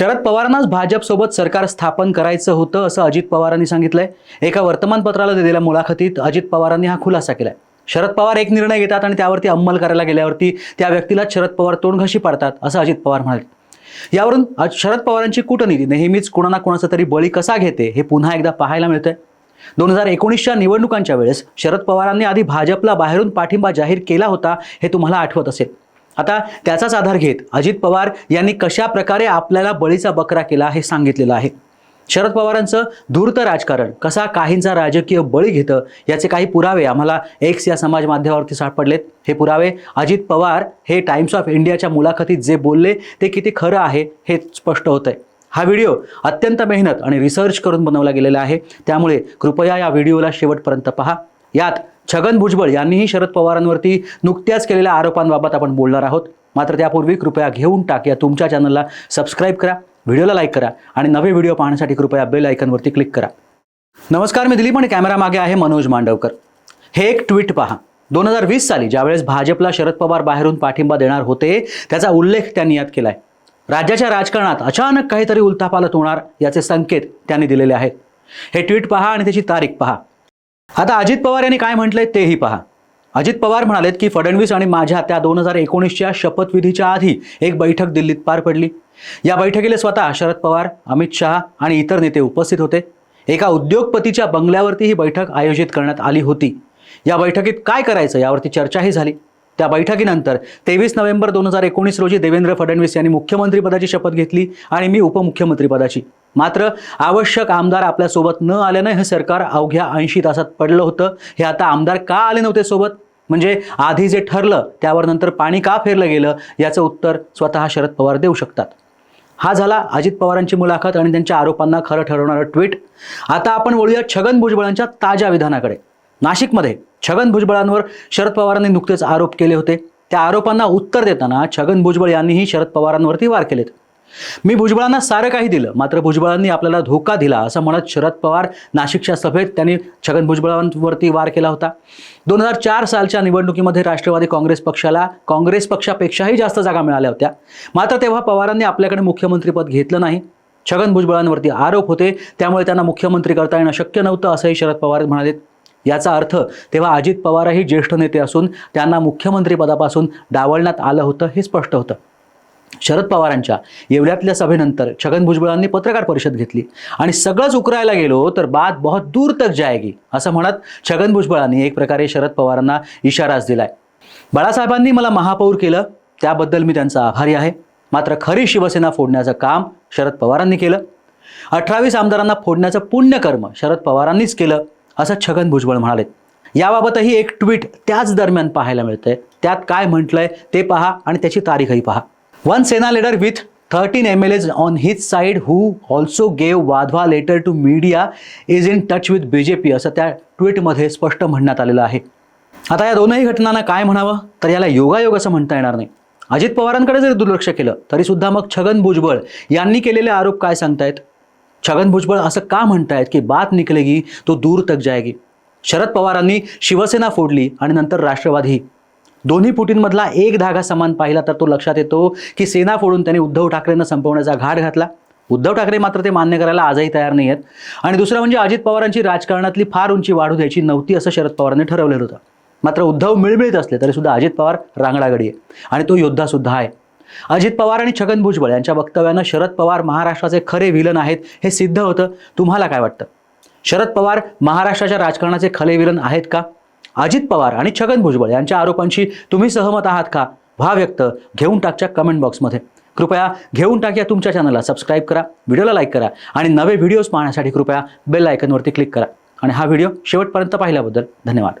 शरद पवारांनाच भाजपसोबत सरकार स्थापन करायचं होतं असं अजित पवारांनी सांगितलंय. एका वर्तमानपत्राला दिलेल्या मुलाखतीत अजित पवारांनी हा खुलासा केलाय. शरद पवार एक निर्णय घेतात आणि त्यावरती अंमल करायला गेल्यावरती त्या व्यक्तीला शरद पवार तोंडघशी पाडतात असं अजित पवार म्हणाले. यावरून शरद पवारांची कूटनीती नेहमीच कुणा ना कुणाचा तरी बळी कसा घेते हे पुन्हा एकदा पाहायला मिळतंय. दोन हजार एकोणीसच्या निवडणुकांच्या वेळेस शरद पवारांनी आधी भाजपला बाहेरून पाठिंबा जाहीर केला होता हे तुम्हाला आठवत असेल. आता त्याचाच आधार घेत अजित पवार यांनी कशा प्रकारे आपल्याला बळीचा बकरा केला हे सांगितलेलं आहे. शरद पवारांचं धूर्त राजकारण कसा काहींचा राजकीय बळी घेतं याचे काही पुरावे आम्हाला एक्स या समाज माध्यमावरती सापडलेत. हे पुरावे अजित पवार हे टाइम्स ऑफ इंडियाच्या मुलाखतीत जे बोलले ते किती खरं आहे हे स्पष्ट होतंय. हा व्हिडिओ अत्यंत मेहनत आणि रिसर्च करून बनवला गेलेला आहे. त्यामुळे कृपया या व्हिडिओला शेवटपर्यंत पहा. यात छगन भुजबळ यांनीही शरद पवारांवरती नुकत्याच केलेल्या आरोपांबाबत आपण बोलणार आहोत. मात्र त्यापूर्वी कृपया घेऊन टाक या तुमच्या चॅनलला सबस्क्राईब करा व्हिडिओला लाईक करा आणि नवे व्हिडिओ पाहण्यासाठी कृपया बेल आयकनवरती क्लिक करा. नमस्कार मी दिलीप आणि कॅमेरा मागे आहे मनोज मांडवकर. हे एक ट्विट पहा. दोन हजार वीस साली ज्यावेळेस भाजपला शरद पवार बाहेरून पाठिंबा देणार होते त्याचा उल्लेख त्यांनी यात केला आहे राज्याच्या राजकारणात अचानक काहीतरी उलथापालत होणार याचे संकेत त्यांनी दिलेले आहेत. हे ट्विट पहा आणि त्याची तारीख पहा. आता अजित पवार यांनी काय म्हटलंय तेही पहा. अजित पवार म्हणालेत की फडणवीस आणि माझ्या त्या दोन हजार एकोणीसच्या शपथविधीच्या आधी एक बैठक दिल्लीत पार पडली. या बैठकीला स्वतः शरद पवार अमित शहा आणि इतर नेते उपस्थित होते. एका उद्योगपतीच्या बंगल्यावरती ही बैठक आयोजित करण्यात आली होती. या बैठकीत काय करायचं यावरती चर्चाही झाली. त्या बैठकीनंतर तेवीस नोव्हेंबर दोन हजार एकोणीस रोजी देवेंद्र फडणवीस यांनी मुख्यमंत्रीपदाची शपथ घेतली आणि मी उपमुख्यमंत्रीपदाची मात्र आवश्यक आमदार आपल्यासोबत न आल्यानं हे सरकार अवघ्या ऐंशी तासात पडलं होतं. हे आता आमदार का आले नव्हते सोबत? म्हणजे आधी जे ठरलं त्यावर नंतर पाणी का फेरलं गेलं? याचं उत्तर स्वतः शरद पवार देऊ शकतात. हा झाला अजित पवारांची मुलाखत आणि त्यांच्या आरोपांना खरं ठरवणारं ट्विट. आता आपण वळूया छगन भुजबळांच्या ताज्या विधानाकडे. नाशिकमध्ये छगन भुजबळांवर शरद पवारांनी नुकतेच आरोप केले होते. त्या आरोपांना उत्तर देताना छगन भुजबळ यांनीही शरद पवारांवरती वार केलेत. मी भुजबळांना सारं काही दिलं मात्र भुजबळांनी आपल्याला धोका दिला असं म्हणत शरद पवार नाशिकच्या सभेत त्यांनी छगन भुजबळांवरती वार केला होता. दोन हजार चार सालच्या निवडणुकीमध्ये राष्ट्रवादी काँग्रेस पक्षाला काँग्रेस पक्षापेक्षाही जास्त जागा मिळाल्या होत्या. मात्र तेव्हा पवारांनी आपल्याकडे मुख्यमंत्रीपद घेतलं नाही. छगन भुजबळांवरती आरोप होते त्यामुळे त्यांना मुख्यमंत्री करता येणं शक्य नव्हतं असंही शरद पवार म्हणाले. याचा अर्थ तेव्हा अजित पवारही ज्येष्ठ नेते असून त्यांना मुख्यमंत्रीपदापासून डावलण्यात आलं होतं हे स्पष्ट होतं. शरद पवारांच्या येवल्यातल्या सभेनंतर छगन भुजबळांनी पत्रकार परिषद घेतली. आणि सगळंच उकरायला गेलो तर बाद बहुत दूर तक जायगी असं म्हणत छगन भुजबळांनी एक प्रकारे शरद पवारांना इशाराच दिलाय. बाळासाहेबांनी मला महापौर केलं त्याबद्दल मी त्यांचा आभारी आहे. मात्र खरी शिवसेना फोडण्याचं काम शरद पवारांनी केलं. अठरावीस आमदारांना फोडण्याचं पुण्यकर्म शरद पवारांनीच केलं असं छगन भुजबळ म्हणाले. याबाबतही एक ट्विट त्याच दरम्यान पाहायला मिळतंय. त्यात काय म्हटलंय ते पहा आणि त्याची तारीखही पहा. One Sena leader with thirteen M L A's on his side who also gave Wadhwa letter to media is in touch with B J P असं त्या ट्विटमध्ये स्पष्ट म्हणण्यात आलेलं आहे. आता या दोनही घटनांना काय म्हणावं? तर याला योगायोग असं म्हणता येणार नाही. अजित पवारांकडे जरी दुर्लक्ष केलं तरी सुद्धा मग छगन भुजबळ यांनी केलेले आरोप काय सांगतायत? छगन भुजबळ असं का म्हणतायत की बात निकलेगी तो दूर तक जाएगी? शरद पवारांनी शिवसेना फोडली आणि नंतर राष्ट्रवादी दोन्ही पुटींमधला एक धागा समान पाहिला तर तो लक्षात येतो की सेना फोडून त्यांनी उद्धव ठाकरेंना संपवण्याचा घाट घातला. उद्धव ठाकरे मात्र ते मान्य करायला आजही तयार नाही आहेत आणि दुसरं म्हणजे अजित पवारांची राजकारणातली फार उंची वाढू द्यायची नव्हती असं शरद पवारांनी ठरवलेलं होतं. मात्र उद्धव मिळमिळत असले तरी सुद्धा अजित पवार रांगडागडी आहे. आणि तो योद्धा सुद्धा आहे. अजित पवार आणि छगन भुजबळ यांच्या वक्तव्यानं शरद पवार महाराष्ट्राचे खरे विलन आहेत हे सिद्ध होतं. तुम्हाला काय वाटतं? शरद पवार महाराष्ट्राच्या राजकारणाचे खरे विलन आहेत का? अजित पवार आणि छगन भुजबळ यांच्या आरोपांशी तुम्ही सहमत आहात का? भा व्यक्त. घेऊन टाकच्या कमेंट बॉक्समध्ये कृपया घेऊन टाक या तुमच्या चॅनलला सबस्क्राईब करा. व्हिडिओला लाईक करा. आणि नवे व्हिडिओज पाहण्यासाठी कृपया बेल आयकनवरती क्लिक करा. आणि हा व्हिडिओ शेवटपर्यंत पाहिल्याबद्दल धन्यवाद.